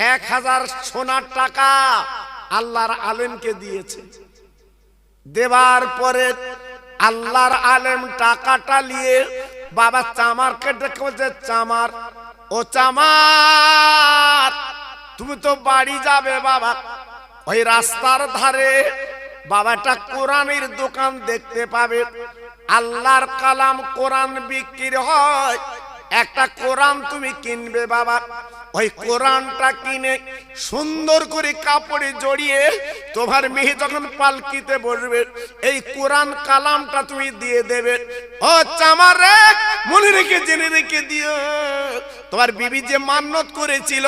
এক হাজার সোনার টাকা আল্লাহর আলেমকে দিয়েছে। দেবার পরে আল্লাহর আলেম টাকাটা নিয়ে বাবা চামার কেটে বলছে, চামার, ও চামার, তুমি তো বাড়ি যাবে বাবা। ওই রাস্তার ধারে বাবাটা কোরআনের দোকান দেখতে পাবে। আল্লাহর কালাম কোরআন বিক্রি হয়। একটা কোরআন তুমি কিনবে বাবা। ওই কোরআনটা কিনে সুন্দর করে কাপড়ে জড়িয়ে তোমার মেয়ে যখন পালকিতে বসবে, এই কোরআন কালামটা তুমি দিয়ে দেবে। ও চামারে মনে রেখে, জেনে রেখে দিও। তোমার বিবি যে মান্যত করেছিল,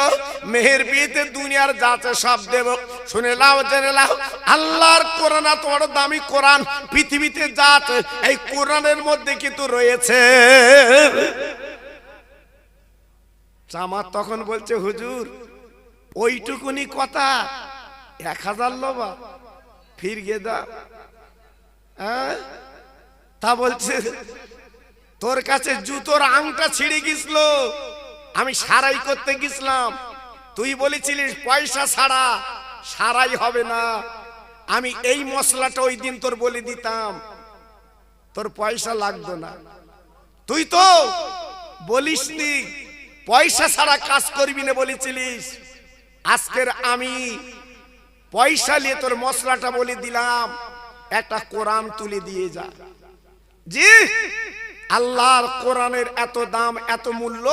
মেহের বিয়েতে দুনিয়ার যাতে সব দেব। শুনে লাও জেনে লাও আল্লাহর কোরআন বড় দামি কোরআন, পৃথিবীতে যাত এই কোরআনের মধ্যে কিন্তু রয়েছে। চামার তখন বলছে, হুজুর, ওইটুকুনি কথা, এক হাজার লোবা ফির গে হ্যাঁ? তা বলছে, তোর কাছে জুতোর আংটা ছিঁড়ে গেছিল, আমি সারাই করতে গেছিলাম। তুই বলেছিলিস, পয়সা ছাড়া সারাই হবে না। আমি এই মশলাটা ওই দিন তোর বলে দিতাম। তোর পয়সা লাগতো না। তুই তো বলিসনি পয়সা ছাড়া কাজ করবি না বলেছিলিস। আজকের আমি পয়সা নিয়ে তোর মশলাটা বলে দিলাম, একটা কোরআন তুলে দিয়ে যা। জি, আল্লাহর কোরআনের এত দাম, এত মূল্য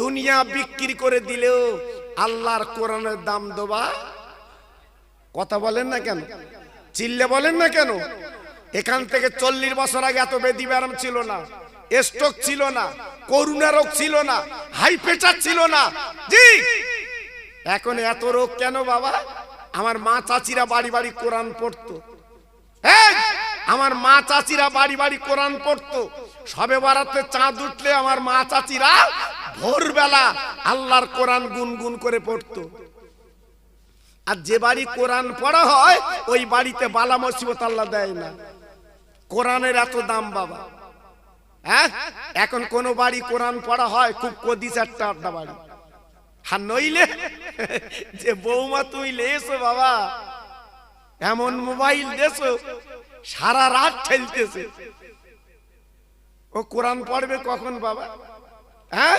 দুনিয়া বিক্রি করে দিলেও আল্লাহর কোরআনের দাম দেবা? কথা বলেন না কেন? চিল্লে বলেন না কেন? এখান থেকে চল্লিশ বছর আগে এত বেদি ব্যারাম ছিল না। স্ট্রোক ছিল না, করুণা রোগ ছিল না, হাই প্রেশার ছিল না। জি। এখন এত রোগ কেন বাবা? আমার মা চাচিরা বাড়ি বাড়ি কোরআন পড়তো। আমার মা চাচিরা বাড়ি বাড়ি কোরআন পড়তো। সবে বারাতে চাঁদ উঠলে আমার মা চাচিরা ভোরবেলা আল্লাহর কোরআন গুনগুন করে পড়তো। আর যে বাড়ি কোরআন পড়া হয়, ওই বাড়িতে বালা মুসিবত আল্লাহ দেয় না। কোরআনের এত দাম বাবা। হ্যাঁ? এখন কোন বাড়ি কোরআন পড়া হয়, খুব কদিস একটা আড্ডা বাড়ি। আর নইলে যে বৌমা তুই এসো বাবা, এমন মোবাইল দেছো সারা রাত ঠেলতেছে। ও কোরআন পড়বে কখন বাবা? হ্যাঁ?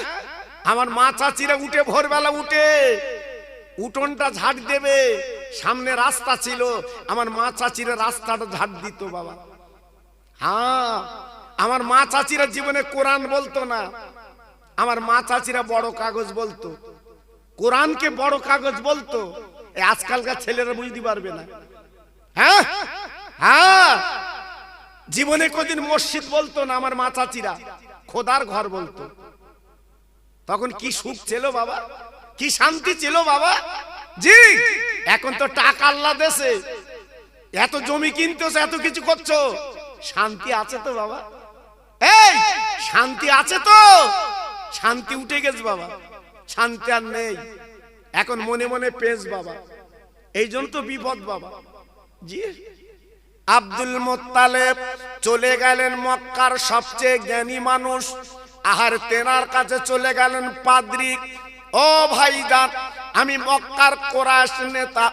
আমার মা চাচিরা উঠে ভোরবেলা উঠে উঠোনটা ঝাড় দেবে, সামনে রাস্তা ছিল, আমার মা চাচিরা রাস্তাটা ঝাড় দিত বাবা। হ্যাঁ? আমার মা চাচিরা জীবনে কোরআন বলতো না। আমার মা চাচিরা বড় কাগজ বলতো। কোরআনকে বড় কাগজ বলতো। আজকালকার ছেলেরা বুঝতে পারবে না। হ্যাঁ? হ্যাঁ? জীবনে কোদিন মসজিদ বলতো না আমার মা চাচিরা। খোদার ঘর বলতো। তখন কি সুখ ছিল বাবা? কি শান্তি ছিল বাবা? জি, এখন তো টাকা আল্লাহ দেশে এত জমি কিনতেছো, এত কিছু করছ। শান্তি আছে তো বাবা? এই শান্তি আছে তো? শান্তি উঠে গেছে বাবা। শান্তি আর নেই। এখন মনে মনে পেজ বাবা। এই জন্য তো বিপদ বাবা। জি। আব্দুল মোত্তালেব চলে গেলেন মক্কার সবচেয়ে জ্ঞানী মানুষ। আহার তেনার কাছে চলে গেলেন পাদ্রি। ও ভাইজান, আমি মক্কার কোরআশ নেতা,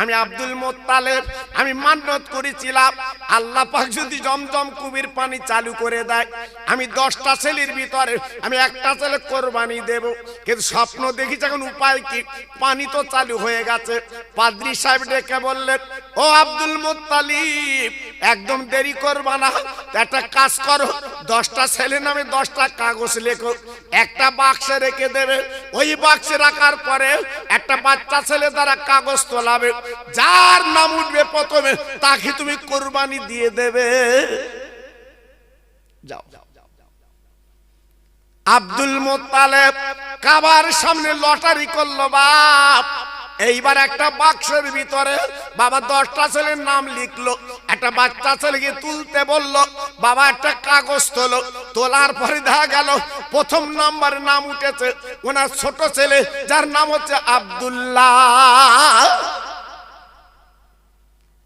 আমি আব্দুল মোত্তালেব, আমি মান্যত করেছিলাম। আল্লাহ পাক যদি জমজম কুবির পানি চালু করে দেয়, আমি দশটা ছেলের ভিতরে আমি একটা ছেলে কোরবানি দেব। কিন্তু স্বপ্ন দেখি এখন উপায় কি? পানি তো চালু হয়ে গেছে। পাদ্রি সাহেব ডেকে বললেন, ও আব্দুল মোত্তালিব, একদম দেরি করবা না। একটা কাজ করো দশটা ছেলে নামে দশটা কাগজ লেখো। একটা বাক্সে রেখে দেবে। ওই বাক্সে রাখার পরে একটা বাচ্চা ছেলে দ্বারা কাগজ তোলাবে। যার নাম উঠবে প্রথমে, তাকে তুমি কোরবানি দিয়ে দেবে। যাও। আব্দুল মোত্তালেব কাবার সামনে লটারি করল বাপ। এইবার একটা বাক্সের ভিতরে বাবা দশটা ছেলের নাম লিখলো, একটা বাচ্চা ছেলেকে তুলতে বলল, বাবা একটা কাগজ তোলো, তোলার পরে দেখা গেল প্রথম নাম্বার নাম উঠেছে ওনার ছোট ছেলে, যার নাম হচ্ছে আব্দুল্লাহ।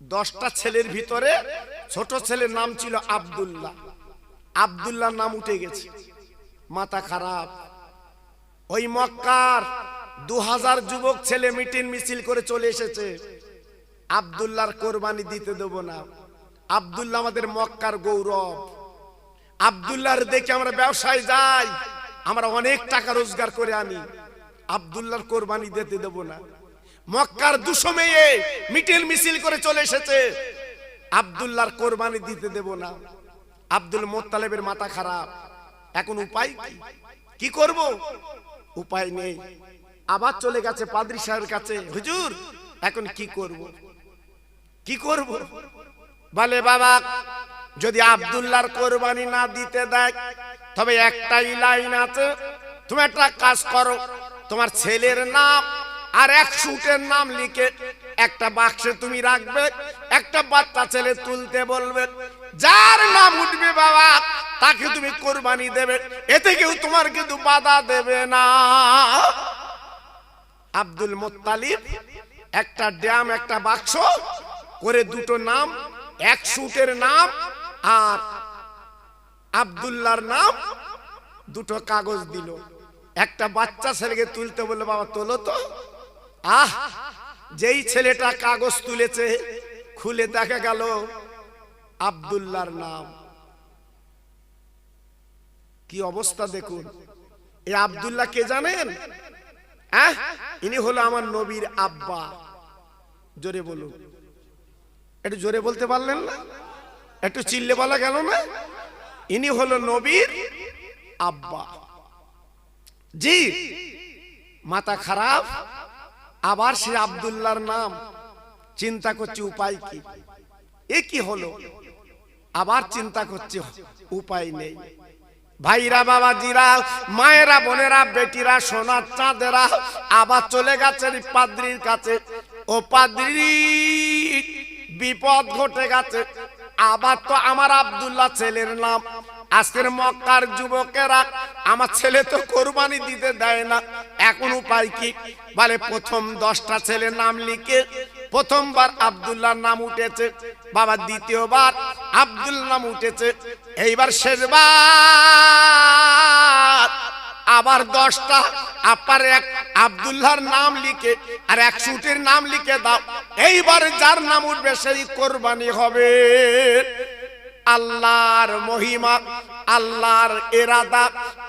দশটা ছেলের ভিতরে ছোট ছেলের নাম ছিল আব্দুল্লাহ। আব্দুল্লাহ নাম উঠে গেছে। মাথা খারাপ। ওই মক্কার দু হাজার যুবক ছেলে মিটিং মিছিল করে চলে এসেছে। আবদুল্লাহর কোরবানি দিতে দেব না। আবদুল্লাহ আমাদের মক্কার গৌরব। আবদুল্লাহর দেখে আমরা ব্যবসায় যাই, আমরা অনেক টাকা রোজগার করে আনি। আবদুল্লাহর কোরবানি দিতে দেব না। মক্কার দুশো মেয়ে মিটিল মিছিল করে চলে এসেছে। আবদুল্লাহর কোরবানি দিতে দেব না। আব্দুল মোত্তালেবের মাথা খারাপ। এখন উপায় কি করব? উপায় নেই। আবার চলে গেছে পাদ্রি সাহেবের কাছে, হুজুর, এখন কি করব? কি করব? বলে, বাবা, যদি আবদুল্লাহর কোরবানি না দিতে দেয়, তবে একটাই লাইন আছে, তুমি একটা কাজ করো, তোমার ছেলের নাম আর এক সুটের নাম লিখে একটা বাক্সে তুমি রাখবে, একটা বাচ্চা ছেলে তুলতে বলবে, যার নাম উঠবে, বাবা, তাকে তুমি কোরবানি দেবে, এতে কেউ তোমার কিন্তু বাধা দেবে না। আব্দুল মোত্তালিব, একটা ড্যাম, একটা বাক্স, করে দুটো নাম, এক সুটের নাম আর আবদুল্লার নাম দুটো কাগজ দিল। একটা বাচ্চা ছেলেকে তুলতে বলল, বাবা, তোলো তো। আহ, যেই ছেলেটা কাগজ তুলেছে, খুলে দেখা গেল আবদুল্লার নাম। কি অবস্থা দেখুন। এই আবদুল্লাহ কে জানেন? হ্যাঁ ইনি হলো আমার নবীর আব্বা। জোরে বলুন। একটু জোরে বলতে পারলেন না? একটু চিল্লে বলা গেল না? ইনি হলো নবীর আব্বা। জি, মাথা খারাপ, আবার সে আবদুল্লাহর নাম। চিন্তা করছে উপায় কি? এ কি হলো? আবার চিন্তা করছে, উপায় নেই। ভাইরা, বাবাজিরা, মায়েরা, বোনেরা, বেটিরা সোনার চাঁদেরা, আবার চলে গেছেন পাদ্রির কাছে। ও পাদ্রি, বিপদ ঘটে গেছে। আবার তো আমার আব্দুল্লাহ ছেলের নাম। আজকের মক্কার যুবকেরা, আমার ছেলে তো কোরবানি দিতে দেয় না। এখন উপায় কি? বলে, প্রথম দশটা ছেলের নাম লিখে প্রথমবার আব্দুল্লাহ নাম উঠেছে, বাবা দ্বিতীয়বার আব্দুল নাম উঠেছে, এইবার শেষবার। আবার দশটা, আপার এক আব্দুল্লাহর নাম লিখে, আর এক সুটির নাম লিখে দাও, এইবার যার নাম উঠবে সেই কোরবানি হবে। আল্লাহর মহিমা, আল্লাহর এরাদা,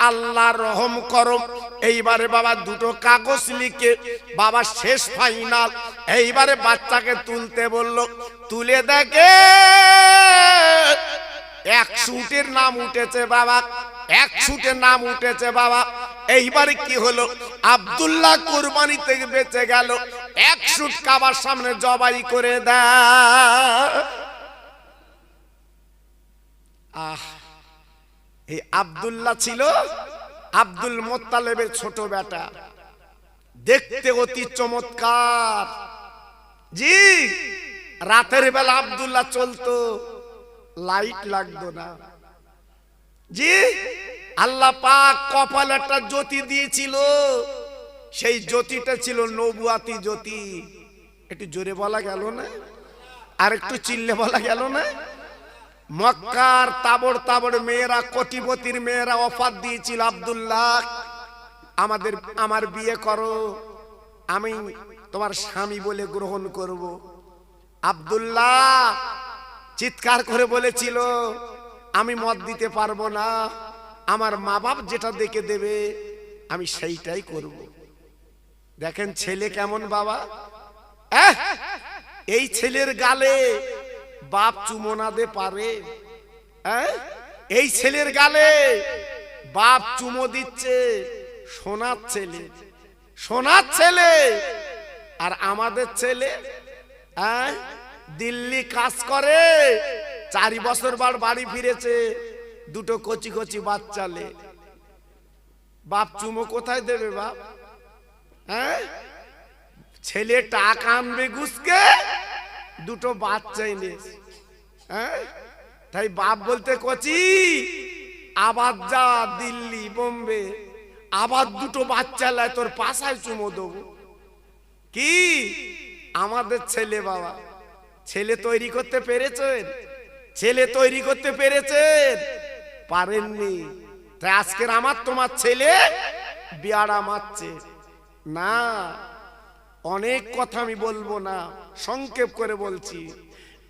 আল্লাহর রহম করম এইবারে বাবা দুটো কাগজ লিখে, বাবা শেষ ফাইনাল এইবারে বাচ্চাকে তুলতে বলল, তুলে দেখে, এক সুটের নাম উঠেছে বাবা, এক সুটের নাম উঠেছে বাবা। এইবারে কি হলো? আব্দুল্লাহ কোরবানি থেকে বেঁচে গেল, এক সুট কাবার সামনে জবাই করে দেয়। আহ, এই আব্দুল্লাহ ছিল আব্দুল মোত্তালেবের ছোট বেটা। দেখতে অতি চমৎকার। জি, রাতের বেলা আব্দুল্লাহ চলতো, লাইট লাগতো না। জি, আল্লাহ পাক কপাল একটা জ্যোতি দিয়েছিল। সেই জ্যোতিটা ছিল নবুয়াতি জ্যোতি। একটু জোরে বলা গেল না? আর একটু চিল্লে বলা গেল না? মক্কার তাবড় তাবড় মেয়েরা, কোটিপতির মেয়েরা অফার দিয়েছিল, আব্দুল্লাহ, আমাদের, আমার বিয়ে করো। আমি তোমার স্বামী বলে গ্রহণ করব। আব্দুল্লাহ চিৎকার করে বলেছিল, আমি মত দিতে পারব না। আমার মা বাপ যেটা দেখে দেবে, আমি সেইটাই করব। দেখেন ছেলে কেমন বাবা? এই ছেলের গালে বাপ চুমো না দে পারে। হ্যাঁ? এই ছেলের গালে বাপ চুমো দিচ্ছে সোনার ছেলে। সোনার ছেলে আর আমাদের ছেলে হ্যাঁ? দিল্লি কাজ করে, চারি বছর বার বাড়ি ফিরেছে, দুটো কচি কচি বাচ্চালে বাপ চুমো কোথায় দেবে বাপ? হ্যাঁ? ছেলে টাকা আনবে ঘুষকে দুটো বাচ্চা এনেছে হ্যাঁ? তাই বাপ বলতে কচি আবার যা দিল্লি, বোম্বে আবার দুটো বাচ্চা লাই তোর পাশায় চুমো দেবো। কি? আমাদের ছেলে বাবা, ছেলে তৈরি করতে পেরেছেন? ছেলে তৈরি করতে পেরেছেন? পারেননি। তাই আজকের আমার তোমার ছেলে বিয়ারা মারছে। না অনেক কথা আমি বলব না সংক্ষেপ করে বলছি।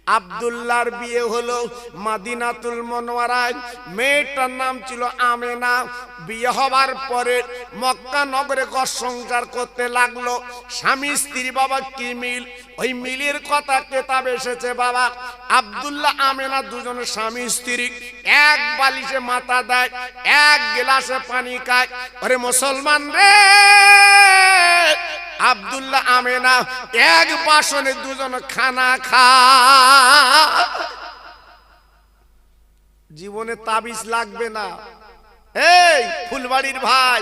আব্দুল্লাহর বিয়ে হলো মাদিনাতুল মনোয়ারায়। মেয়েটার নাম ছিল আমেনা। বিয়ে হবার পরে মক্কা নগরে ঘর সংসার করতে লাগল। স্বামী, স্ত্রী, বাবা কি মিল? ওই মিলের কথা কেতাব এসেছে, বাবা। আব্দুল্লাহ, আমেনা দুজন স্বামী, স্ত্রী। এক বালিশে মাথা দেয়, এক গিলাসে পানি খায়। ওরে মুসলমান রে! আব্দুল্লাহ, আমেনা এক বাসনে দুজন খানা খা জীবনে তাবিজ লাগবে না। এই, ফুলবাড়ির ভাই,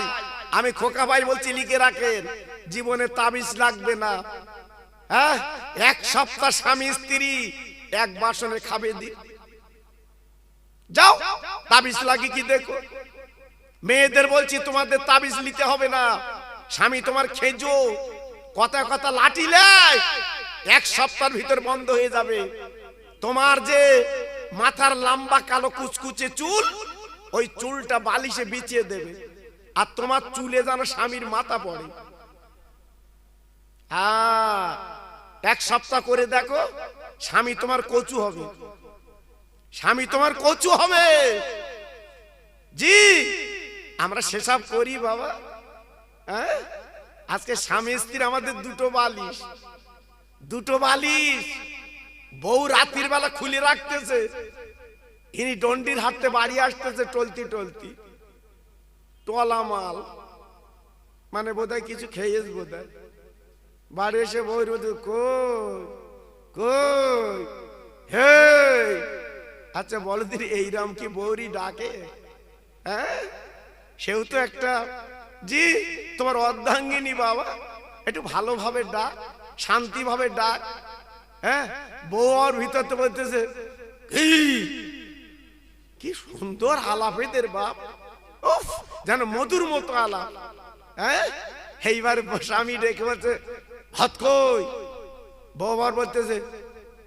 আমি খোকা ভাই বলছি, লিখে রাখেন। জীবনে তাবিজ লাগবে না। হ্যাঁ? এক সপ্তাহ স্বামী, স্ত্রী, এক বাসনে খাবে দি। যাও, তাবিজ লাগি কি দেখো। মেয়েদের বলছি, তোমাদের তাবিজ নিতে হবে না। স্বামী তোমার খেজো কথা কথা লাঠিলে এক সপ্তাহের ভিতর বন্ধ হয়ে যাবে। তোমার যে মাথার লম্বা কালো কুচকুচে চুল, ওই চুলটা বালিশে বিছিয়ে দেবে। আর তোমার চুলে যেন স্বামীর মাথা পড়ে। এক সপ্তাহ করে দেখো, স্বামী তোমার কচু হবে। স্বামী তোমার কচু হবে। জি, আমরা সেসব করি বাবা। হ্যাঁ? আজকে স্বামী স্ত্রীর আমাদের দুটো বালিশ। দুটো বালিশ। বউ রাত্রির বেলা খুলে রাখতেছে। ইনি ডন্ডির হাতে বাড়ি আসতেছে টলতি টলতি। তোলা মাল। মানে বোধহয় কিছু খেয়েছ বোধহয়। বাড়ি এসে বই কই হে আচ্ছা বলো এইরাম কি বৌরি ডাকে? হ্যাঁ? সেও তো একটা, জি, তোমার অর্ধাঙ্গিনী বাবা, একটু ভালোভাবে ডাক, শান্তিভাবে ডাক। হ্যাঁ? বউ আর ভিতর তো বলতেছে "কি? সুন্দর আলাপ এদের বাপ। উফ, যেন মধুর মতো আলাপ। হ্যাঁ? এইবার স্বামী ডেকে বলছে, ভাত কই? আবার বলতেছে,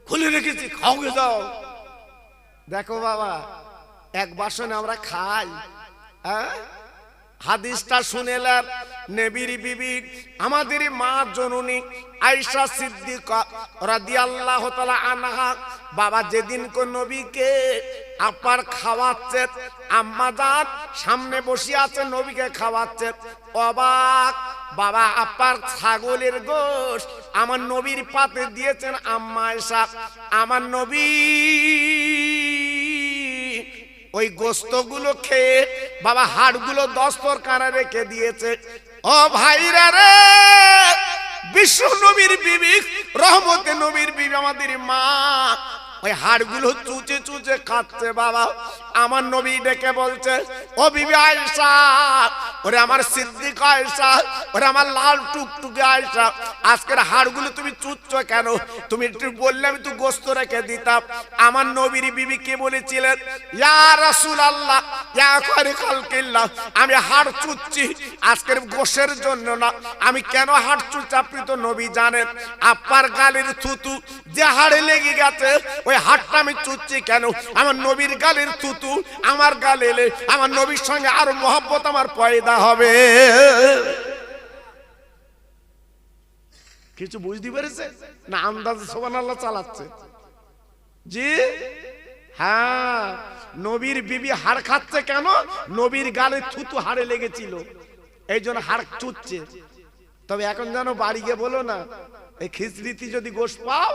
খুলে রেখেছি খাওগে যাও দেখো বাবা, এক বাসনে আমরা খাই। হ্যাঁ? হাদিসটা শুনেলাম নেবির বিবি আমাদের মা জননী আয়েশা সিদ্দিকা রাদিয়াল্লাহু তাআলা আনহা বাবা যেদিন কো নবীকে আপার খাওয়াচ্ছে আম্মা জান সামনে বসে আছে নবীকে খাওয়াচ্ছে অবাক বাবা আপার ছাগলের গোশ আমার নবীর পাতে দিয়েছেন আম্মা আয়েশা আমার নবী ওই গোস্তগুলো খেয়ে বাবা হাড়গুলো দস্তর কানা রেখে দিয়েছে। ও ভাইরা রে বিশ্ব নবীর বিবি, রহমতে নবীর বিবি আমাদের মা ওই হাড়গুলো চুচে চুচে খাচ্ছে, বাবা। আমার নবী ডেকে বলছে, ও বিবি আয়েশা, ওরে আমার সিদ্দিক আয়েশা, ওরে আমার লাল টুকটুকে আয়েশা, আজকের হাড়গুলো তুমি চুচ্ছ কেন? তুমি একটু বললে আমি তো গোস্ত রেখে দিতাম। আমার নবীর বিবি কে বলেছিলেন? ইয়া রাসূলুল্লাহ, ইয়া খালিকাল কিল্লাহ আমি হাড় চুচ্ছি আজকের গোশের জন্য না। আমি কেন হাড় চুচ্ছি আপনি তো নবী জানেন? আপার গালের থুতু যে হাড়ে লেগে গেছে ওই হাড়টা আমি চুচ্ছি কেন? আমার নবীর গালের থুতু, আমার গালে এলে আমার নবীর সঙ্গে আরও মহব্বত আমার পয়দা হবে। কিছু বুঝতে পেরেছে? না, আন্দাজ সোবান আল্লাহ চালাচ্ছে। জি? হ্যাঁ নবীর বিবি হাড় খাচ্ছে কেন? নবীর গালে থুতু হাড়ে লেগেছিল। এই জন্য হাড় চুচ্ছে। তবে এখন যেন বাড়ি গিয়ে বলো না, এই খিচড়িতে যদি গোশ পাও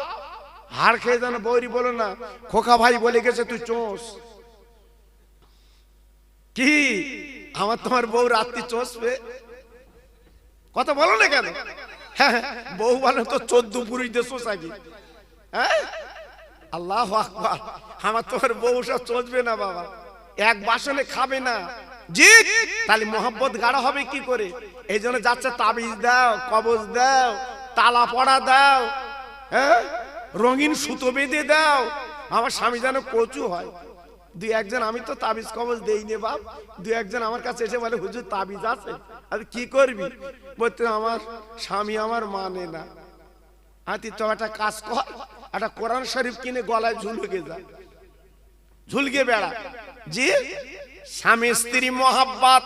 হাড় খেয়ে যেন বৌরি বলো না খোকা ভাই বলে গেছে তুই চোষ কি? আমার তোমার বউ রাত্রি চষবে কথা বলো না কেন? হ্যাঁ, বউ বলে তো চোদ্দ পুরুষ দেশ আগে। হ্যাঁ? আল্লাহ আকবার। আমার তোমার বউ সব চলবে না বাবা। এক বাসনে খাবে না। জি তাহলে মোহাম্মত গাড়া হবে কি করে? এই জন্য যাচ্ছে তাবিজ দাও কবজ দাও তালা পড়া দাও। হ্যাঁ? রঙিন সুতো বেঁধে দাও। আমার স্বামী যেন কচু হয়। দুই একজন আমি তো তাবিজ কবজ দেইনি বাপ। দুই একজন আমার কাছে এসে বলে, হুজুর, তাবিজ আছে? আর কি করবি? বলতে, আমার স্বামী আমার মানে না। হাতি তো একটা কাজ কর। একটা কোরআন শরীফ কিনে গলায় ঝুলকে যা। ঝুলকে বেড়া। জি স্বামী স্ত্রী মোহাব্বত,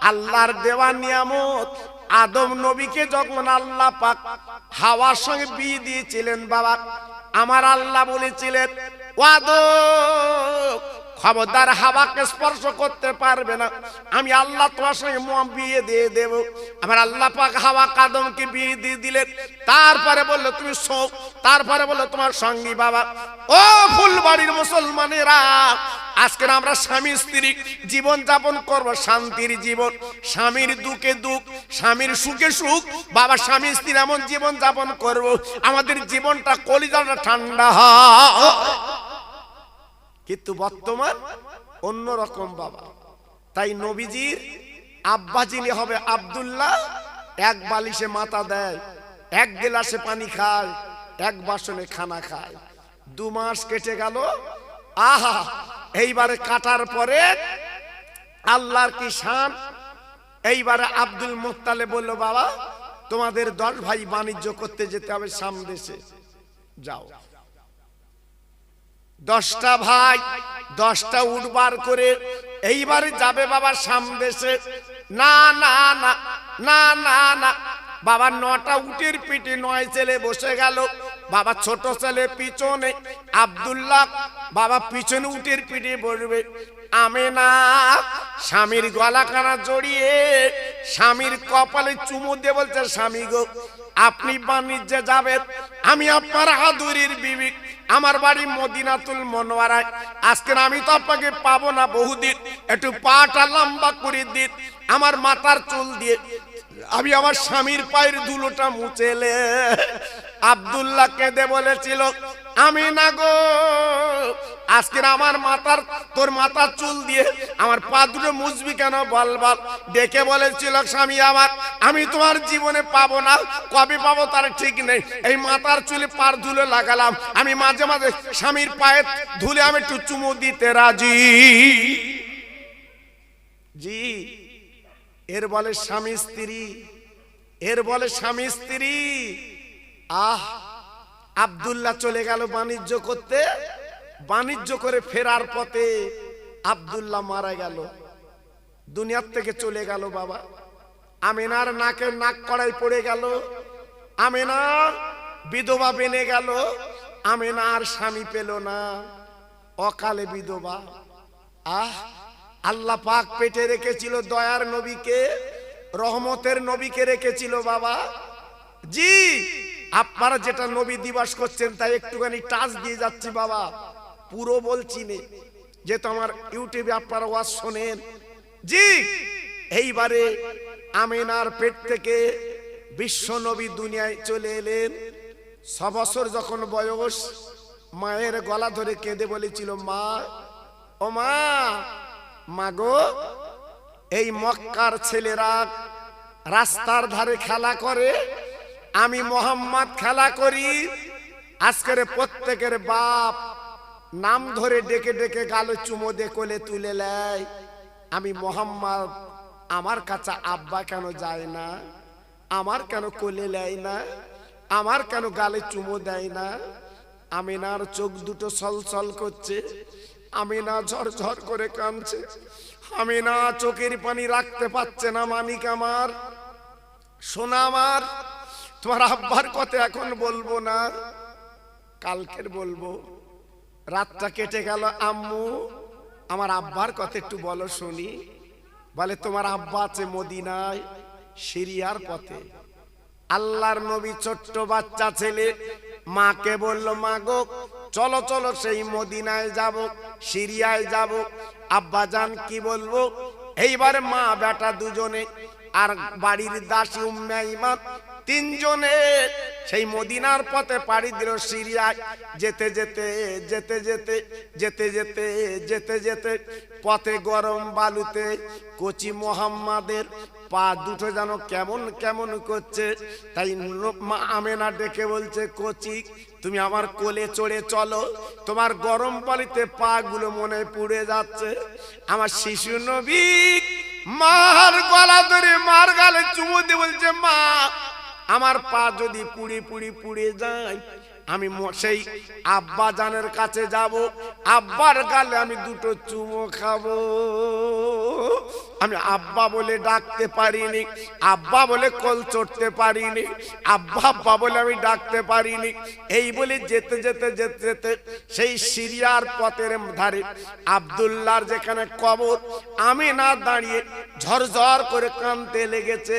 আল্লাহর দেওয়া নিয়ামত আদম নবীকে যখন আল্লাহ পাক হাওয়ার সঙ্গে বিয়ে দিয়েছিলেন, বাবা, আমার আল্লাহ বলেছিলেন, ও আদম খবরদার হাওয়াকে স্পর্শ করতে পারবে না। আমি আল্লাহ তোমার সঙ্গে বিয়ে দিয়ে দেব। আমার আল্লাহ পাক হাওয়া কাদমকে বিয়ে দিয়ে দিলেন। তারপরে বলল, তুমি শোক। তারপরে বলল, তোমার সঙ্গী বাবা। ও ফুলবাড়ির মুসলমানেরা, আজকে আমরা স্বামী স্ত্রী জীবন যাপন করব, শান্তির জীবন। স্বামীর দুঃখে দুঃখ, স্বামীর সুখে সুখ। বাবা, স্বামী স্ত্রী এমন জীবন যাপন করব, আমাদের জীবনটা কলিজাটা ঠান্ডা হয়। কিন্তু বর্তমান অন্য রকম বাবা। তাই নবীজির আব্বা যিনি হবে আব্দুল্লাহ, এক বালিশে মাথা দেয়, এক গেলাসে পানি খায়, এক বাসনে খানা খায়। দু মাস কেটে গেল, আহা, এইবারে কাটার পরে আল্লাহর কি শান? এইবারে আব্দুল মুক্তালে বলল, বাবা, তোমাদের দশ ভাই বাণিজ্য করতে যেতে হবে সামদেশে যাও। দশটা ভাই, দশটা উঠবার করে এইবারে যাবে বাবা সামদেশে না না না না না না। বাবা নটা উটের পিঠে নয় ছেলে বসে গেল। বাবা ছোট ছেলে পিছনে। আব্দুল্লাহ বাবা পিছনে উটের পিঠে বসবে। আমি না, স্বামীর গলা কানা জড়িয়ে স্বামীর কপালে চুমু দিয়ে বলছে, স্বামী গো আপনি বাণিজ্যে যাবেন। আমি আপনার হাদুরির বিবি। আমার বাড়ি মদিনাতুল মনোয়ারায়। আজকে আমি তো আপনাকে পাবো না বহুদিন। একটু পাটা লম্বা করে দিন। আমার মাথার চুল দিয়ে। আমি আমার স্বামীর পায়ের ধুলোটা মুছেলে আব্দুল্লাহ কেঁদে বলেছিল, আমি না গো আজকে আমার মাথার, তোর মাথার চুল দিয়ে আমার পা দুটো মুছবি কেন বল বল? ডেকে বলেছিল, স্বামী আমার, আমি তোমার জীবনে পাবো না, কবে পাবো তার ঠিক নেই। এই মাথার চুলে পার ধুলে লাগালাম, আমি মাঝে মাঝে স্বামীর পায়ে ধুলে আমি একটু চুমু দিতে রাজি। জি, এর বলে স্বামী স্ত্রী, এর বলে স্বামী স্ত্রী। আহ, আবদুল্লাহ চলে গেল বাণিজ্য করতে। বাণিজ্য করে ফেরার পথে আব্দুল্লাহ মারা গেল। দুনিয়ার থেকে চলে গেল বাবা। আমিনার নাকের নাক কড়াই পড়ে গেল। আমিনা বিধবা বেনে গেল। আমিনা আর স্বামী পেল না। অকালে বিধবা। আহ, আল্লাহ পাক পেটে রেখেছিল দয়ার নবীকে, রহমতের নবীকে রেখেছিল বাবা। জি আপনারা যেটা নবী দিবস করছেন, তাই একটুখানি টাচ দিয়ে যাচ্ছি বাবা। পুরো বলছি নে। যেহেতু আমার ইউটিউবে আপনারা ওয়াজ শোনেন। জি, এইবারে আমিনার পেট থেকে বিশ্ব নবী দুনিয়ায় চলে এলেন। ছ বছর যখন বয়স মায়ের গলা ধরে কেঁদে বলেছিল, মা, ও মা মাগো এই মক্কার ছেলেরা রাস্তার ধারে খেলা করে আমি মোহাম্মদ খেলা করি। আজকের প্রত্যেকের বাপ নাম ধরে ডেকে ডেকে গালে চুমো দে কোলে তুলে নেয়। আমি মোহাম্মদ, আমার কাছে আব্বা কেন যায় না? আমার কেন কোলে নেয় না? আমার কেন গালে চুমো দেয় না? আমি আমিনার চোখ দুটো ছলছল করছে। আমি আমিনা ঝরঝর করে কাঁদছে। আমিনা চোখের পানি রাখতে পারছে না মানিক আমার। সোনা আমার তোমার আব্বার কথা এখন বলব না। কালকের বলব। রাতটা কেটে গেল, আম্মু, আমার আব্বার কথা একটু বলো শুনি। বলে, তোমার আব্বা আছে মদিনায়, সিরিয়ার পথে। আল্লাহর নবী ছোট্ট বাচ্চা ছেলে, মাকে বলল, মা গো, চলো চলো, সেই মদিনায় যাব, সিরিয়ায় যাব। আব্বা জান কি বলব? এইবারে মা বেটা দুজনে আর বাড়ির দাসী উম্মে ইমাম তিনজনে সেই মদিনার পথে পাড়ি দিল সিরিয়ায়। যেতে যেতে যেতে যেতে যেতে যেতে যেতে যেতে, পথে গরম বালুতে কচি মোহাম্মাদের পা দুটো যেন কেমন কেমন করছে। তাই মা আমেনা ডেকে বলছে, কচি, তুমি আমার কোলে চড়ে চলো। তোমার গরম পালিতে পা গুলো মনে পুড়ে যাচ্ছে। আমার শিশু নবী মার গলা ধরে মার গালে দিয়ে বলছে, মা আমার পা যদি পুড়ি পুড়ি পুড়ে যায়, আমি সেই আব্বা জানের কাছে যাব, আব্বার গালে আমি দুটো চুমো খাব। আমি আব্বা বলে ডাকতে পারিনি, আব্বা বলে কল চড়তে পারিনি, আব্বা আব্বা বলে আমি ডাকতে পারিনি। এই বলে যেতে যেতে যেতে যেতে সেই সিরিয়ার পথের ধারে আব্দুল্লাহর যেখানে কবর, আমি না দাঁড়িয়ে ঝরঝর করে কানতে লেগেছে।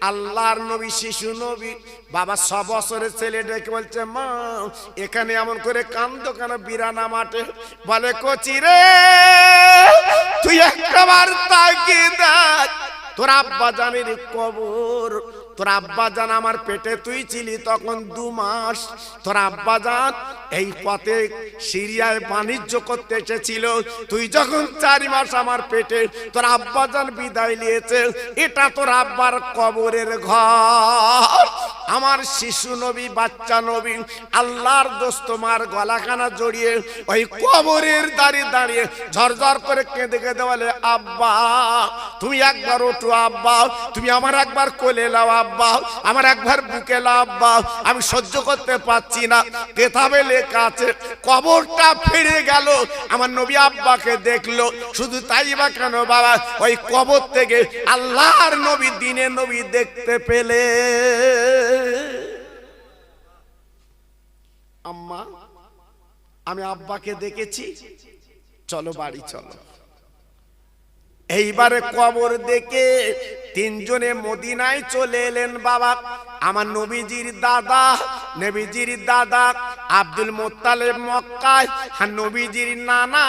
আল্লাহর নবী, শিশু নবী, বাবা ছ বছরের ছেলে ডেকে বলছে, মা, এখানে এমন করে কান্দো কেন? বিরানা মাঠে। বলে, কচি রে, তুই একবার তাকিয়ে দেখ। তোর আব্বা জানের কবর, তোর আব্বা জান আমার পেটে তুই ছিলি তখন দু মাস। তোর আব্বা জান এই পথে সিরিয়ায় বাণিজ্য করতে এসেছিল। তুই যখন চারি মাস আমার পেটে তোর আব্বা জান বিদায় নিয়েছে, এটা তোর আব্বার কবরের ঘর। আমার শিশু নবী, বাচ্চা নবী, আল্লাহর দোস্ত মার গলাখানা জড়িয়ে ওই কবরের দাঁড়িয়ে দাঁড়িয়ে ঝরঝর করে কেঁদে কেঁদে বলে, আব্বা, তুমি একবার ওঠো আব্বা, তুমি আমার একবার কোলে লাও আব্বা, আমার একবার বুকে লাও আব্বা, আমি সহ্য করতে পারছি না কেতাবে লেখা আছে কবরটা ফিরে গেল। আমার নবী আব্বাকে দেখল। শুধু তাই বা কেন বাবা? ওই কবর থেকে আল্লাহর নবী দিনে নবী দেখতে পেলে। আম্মা, আমি আব্বাকে দেখেছি। চলো বাড়ি, চলো। এইবারে কবর দেখে তিনজনে মদিনায় চলে এলেন বাবা। আমার নবীজির দাদা নবীজির দাদা আব্দুল মোত্তালেব মক্কায়, আর নবীজির নানা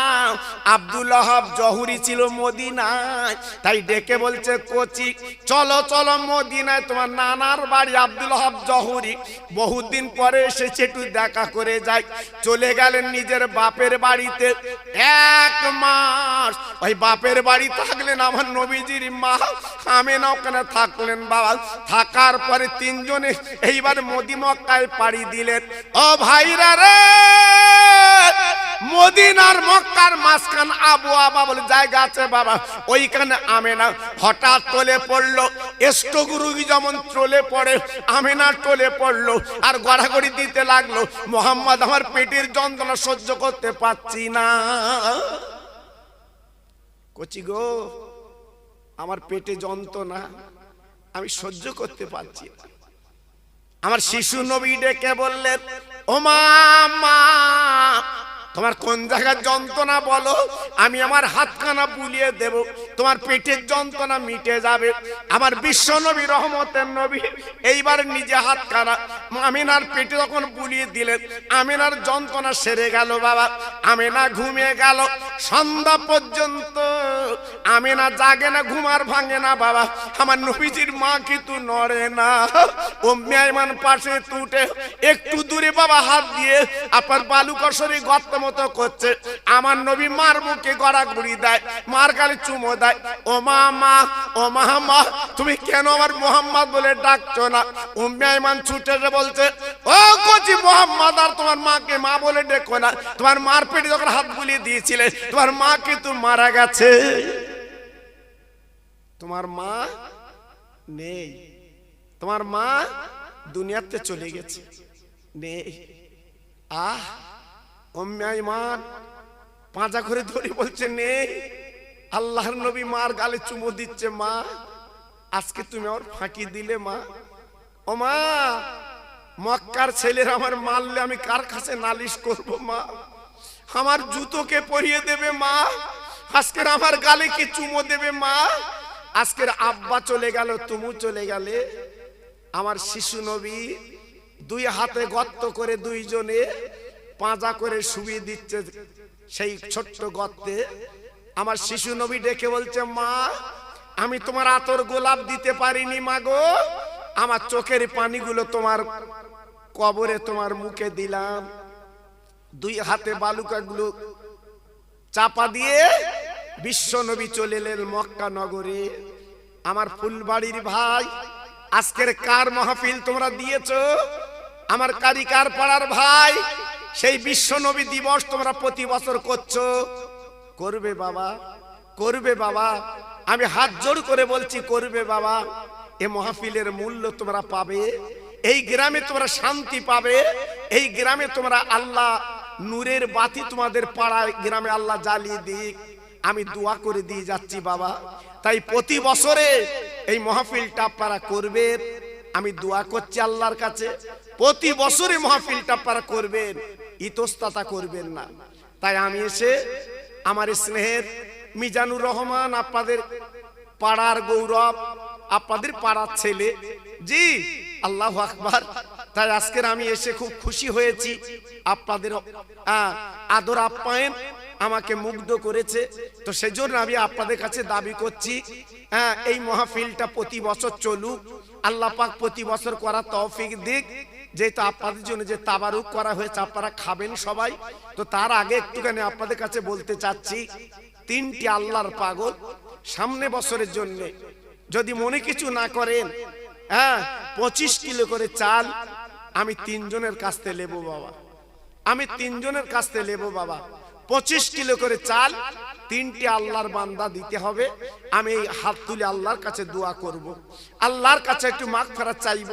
আব্দুল আহাব জহুরি ছিল মদিনায়। তাই ডেকে বলছে, কোচি, চলো চলো মদিনায়, তোমার নানার বাড়ি আব্দুল আহাব জহুরি। বহুদিন পরে এসেছে, একটু দেখা করে যাই। চলে গেলেন নিজের বাপের বাড়িতে। এক মাস ওই বাপের বাড়ি থাকলেন আমার নবীজির মা। আমি না ওখানে থাকলেন বাবা। থাকার পরে তিনজনে এইবার মোদি মক্কায় পাড়ি দিলেন। ও ভাইরা রে! মদিনার মক্কার মাঝখান আবু আবা বলে জায়গা আছে বাবা ওইখানে আমেনা হঠাৎ তোলে পড়ল। এষ্টগুরুগি যেমন চলে পড়ে আমেনা টলে পড়ল আর গড়াগড়ি দিতে লাগল। মোহাম্মদ আমার পেটের যন্ত্রণা সহ্য করতে পারছি না। কচি গো আমার পেটে যন্ত্রণা আমি সহ্য করতে পারছি না। আমার শিশু নবী ডেকে বললেন ও মা তোমার কোন জায়গার যন্ত্রণা বলো? আমি আমার হাতখানা বুলিয়ে দেব তোমার পেটের যন্ত্রণা মিটে যাবে। আমার বিশ্ব নবী রহমতের নবী এইবার নিজে হাতখানা আমিনার পেটে যখন বুলিয়ে দিলেন আমিনার যন্ত্রণা সেরে গেল বাবা, আমিনা ঘুমিয়ে গেল। সন্ধ্যা পর্যন্ত আমিনা জাগে না ঘুমার ভাঙে না বাবা। আমার নবীজির মা কিন্তু নড়ে না। ও মেয়মান পাশে তুটে একটু দূরে বাবা হাত দিয়ে আপনার বালু গর্ত মতো করছে। আমার নবী মার মুখে গড়া গুড়ি দেয়, মার গালে চুমো দেয়। ও মা মা, ও মা মা, তুমি কেন আমার মোহাম্মদ বলে ডাকছো না? ও মেয়মান ছুটে এসে বলছে, ও কচি মোহাম্মদ, আর তোমার মাকে মা বলে ডেকো না। তোমার মার পেটে যখন হাত বুলিয়ে দিয়েছিলে, তোমার মা কিন্তু মারা গেছে। তোমার মা নেই। তোমার মা দুনিয়াতে চলে গেছে। নেই। আহ অম্যায় মান পাঁজা করে ধরে বলছে, নেই। আল্লাহর নবী মার গালে চুমো দিচ্ছে মা। আজকে তুমি আমার ফাঁকি দিলে মা। ও মা মক্কার ছেলের আমার মারলে আমি কার কাছে নালিশ করব, মা? আমার জুতোকে পরিয়ে দেবে, মা? আজকের আমার গালে কি চুমো দেবে, মা? আজকের আব্বা চলে গেল, তুমু চলে গেলে। আমার শিশু নবী দুই হাতে গর্ত করে দুইজনে পাঁজা করে শুবিয়ে দিচ্ছে সেই ছোট্ট গর্তে। আমার শিশু নবী ডেকে বলছে, মা, আমি তোমার আতর গোলাপ দিতে পারিনি, মা গো। আমার চোখের পানিগুলো তোমার কবরে তোমার মুখে দিলাম। দুই হাতে বালুকাগুলো চাপা দিয়ে বিশ্ব নবী চলে এলেন মক্কা নগরে। আমার ফুলবাড়ির ভাই, আজকের কার মাহফিল তোমরা দিয়েছ? আমার কারিকার পাড়ার ভাই, সেই বিশ্ব নবী দিবস তোমরা প্রতি বছর করছ। করবে বাবা করবে বাবা। আমি হাত জোড় করে বলছি, করবে বাবা। এ মাহফিলের মূল্য তোমরা পাবে। এই গ্রামে তোমরা শান্তি পাবে। এই গ্রামে তোমরা আল্লাহ নূরের বাতি তোমাদের পাড়ায় গ্রামে আল্লাহ জ্বালিয়ে দিক। আমি দোয়া করে দিয়ে যাচ্ছি বাবা। তাই প্রতি বছরে এই মাহফিলটা আপনারা করবেন। আমি দোয়া করছি আল্লাহর কাছে। প্রতি বছরে মাহফিলটা আপনারা করবেন। ইতস্ততা করবেন না। তাই আমি এসে আমার স্নেহের মিজানুর রহমান, আপনাদের পাড়ার গৌরব, আপনাদের পাড়ার ছেলে, জি আল্লাহ আকবার। তাই আজকের আমি এসে খুব খুশি হয়েছি। আপনাদের আদর আপ্যায়ন আমাকে মুগ্ধ করেছে। তো সেজন্য আমি আপনাদের কাছে দাবি করছি হ্যাঁ এই মাহফিলটা প্রতি বছর চলুক। আল্লাহ পাক প্রতি বছর করা তৌফিক দিক। যেহেতু আপনাদের জন্য যে তাবারুক করা হয়েছে, আপনারা খাবেন সবাই। তো তার আগে একটুখানি আপনাদের কাছে বলতে চাচ্ছি, তিনটি আল্লাহর পাগল সামনে বছরের জন্য। যদি মনে কিছু না করেন হ্যাঁ পঁচিশ কিলো করে চাল আমি তিনজনের কাছ থেকে নেব বাবা। আমি তিনজনের কাছ থেকে নেব বাবা। পঁচিশ কিলো করে চাল তিনটি আল্লাহর বান্দা দিতে হবে। আমি হাত তুলে আল্লাহর কাছে দোয়া করব। আল্লাহর কাছে একটু মাগ ফেরা চাইব।